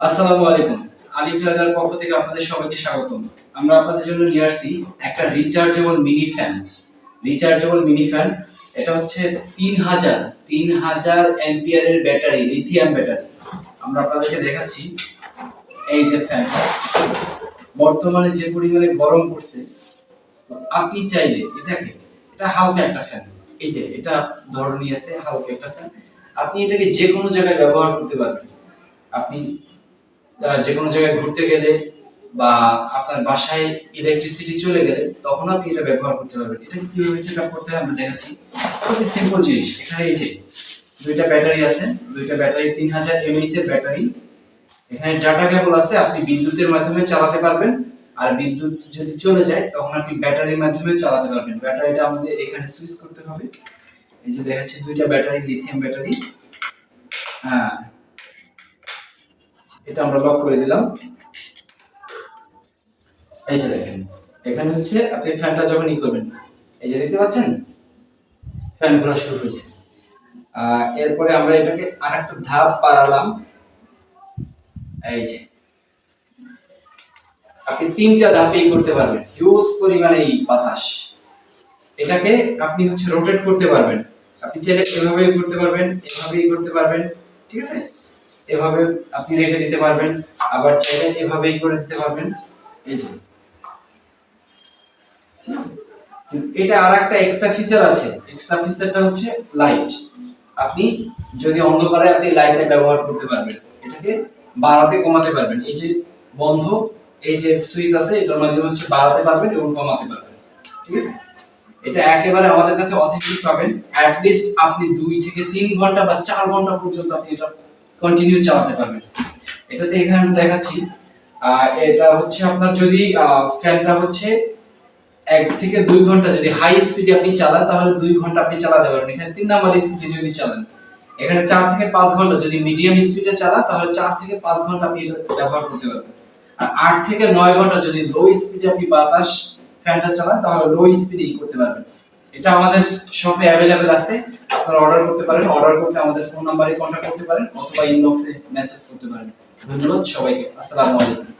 আসসালামু আলাইকুম। আলিফ লাগার পক্ষ থেকে আপনাদের সবাইকে স্বাগতম। আমরা আপনাদের জন্য নিয়ে আসছি একটা rechargeable mini fan. Rechargeable mini fan, এটা হচ্ছে তিন হাজার তিন হাজার এর ব্যাটারি লিথিয়াম ব্যাটারি আমরা আপনাদেরকে দেখাচ্ছি এই যে ফ্যান বর্তমানে যে পরিমাণে গরম পড়ছে আপনি চাইলে এটাকে, এটা হালকা একটা ফ্যান। এই যে, এটা ধরনী আছে, হালকা একটা ফ্যান। আপনি এটাকে যে কোনো জায়গায় ব্যবহার করতে পারবেন। আপনি যে কোনো জায়গায় ঘুরতে গেলে বা আপনার বাসায় ইলেকট্রিসিটি চলে গেলে তখন আপনি এটা ব্যবহার করতে পারবেন। এটা কীভাবে সেট আপ করতে হয় আমরা দেখাচ্ছি। খুবই সিম্পল জিনিস। এখানে এই যে দুইটা ব্যাটারি আছে। দুইটা ব্যাটারি তিন হাজার এমএইচ এর ব্যাটারি এখানে ডাটা কেবল আছে, আপনি বিদ্যুতের মাধ্যমে চালাতে পারবেন। আর বিদ্যুৎ যদি চলে যায়, তখন আপনি ব্যাটারির মাধ্যমে চালাতে পারবেন। ব্যাটারিটা আমাদের এখানে সুইচ করতে হবে। এই যে দেখাচ্ছি দুইটা ব্যাটারি লিথিয়াম ব্যাটারি হ্যাঁ এটা আমরা লক করে দিলাম। এই যে দেখেন, এখানে হচ্ছে আপনি ফ্যানটা যখন ই করবেন, এই যে দেখতে পাচ্ছেন? ফ্যান ঘোরা শুরু হয়েছে। এরপরে আমরা এটাকে আর একটা ধাপ বাড়ালাম। এই যে, আপনি তিনটা ধাপেই করতে পারবেন। হিউজ পরিমাণে এই বাতাস। এটাকে আপনি হচ্ছে রোটেট করতে পারবেন। আপনি চাইলে এভাবেই করতে পারবেন, এভাবেই করতে পারবেন, ঠিক আছে? এভাবে আপনি রেখে দিতে পারবেন, আবার চাইলে এভাবেই করে দিতে পারবেন। এই যে। এটা আর একটা এক্সট্রা ফিচার আছে এক্সট্রা ফিচারটা হচ্ছে লাইট আপনি যদি অন্ধকারে আপনি লাইটটা ব্যবহার করতে পারবেন, এটাকে বাড়াতে কমাতে পারবেন। এই যে বন্ধ, এই যে সুইচ আছে, এটার মাধ্যমে হচ্ছে বাড়াতে পারবেন এবং কমাতে পারবেন। ঠিক আছে? এটা একেবারে আমাদের কাছে অথেন্টিক পাবেন। অ্যাট লিস্ট আপনি দুই থেকে তিন ঘণ্টা বা চার ঘণ্টা পর্যন্ত আপনি এটা কন্টিনিউ চালাতে পারবেন। এটাতে এখানে আমি দেখাচ্ছি। এটা হচ্ছে আপনার যদি ফ্যানটা হচ্ছে এক থেকে দুই ঘণ্টা যদি হাই স্পিডে আপনি চালান, তাহলে দুই ঘণ্টা আপনি চালাতে পারবেন। এখানে তিন নাম্বার স্পিডে যদি চালান, এখানে চার থেকে পাঁচ ঘণ্টা যদি মিডিয়াম স্পিডে চালান, তাহলে চার থেকে পাঁচ ঘণ্টা আপনি এটা ব্যবহার করতে পারবেন। আর আট থেকে নয় ঘণ্টা যদি লো স্পিডে আপনি বাতাস ফ্যানটা চালান, তাহলে লো স্পিডেই করতে পারবেন। এটা আমাদের শপে অ্যাভেলেবেল আছে। আপনারা অর্ডার করতে পারেন। অর্ডার করতে আমাদের ফোন নাম্বারে কন্ট্যাক্ট করতে পারেন অথবা ইনবক্সে মেসেজ করতে পারেন। ধন্যবাদ সবাইকে। আসসালামু আলাইকুম।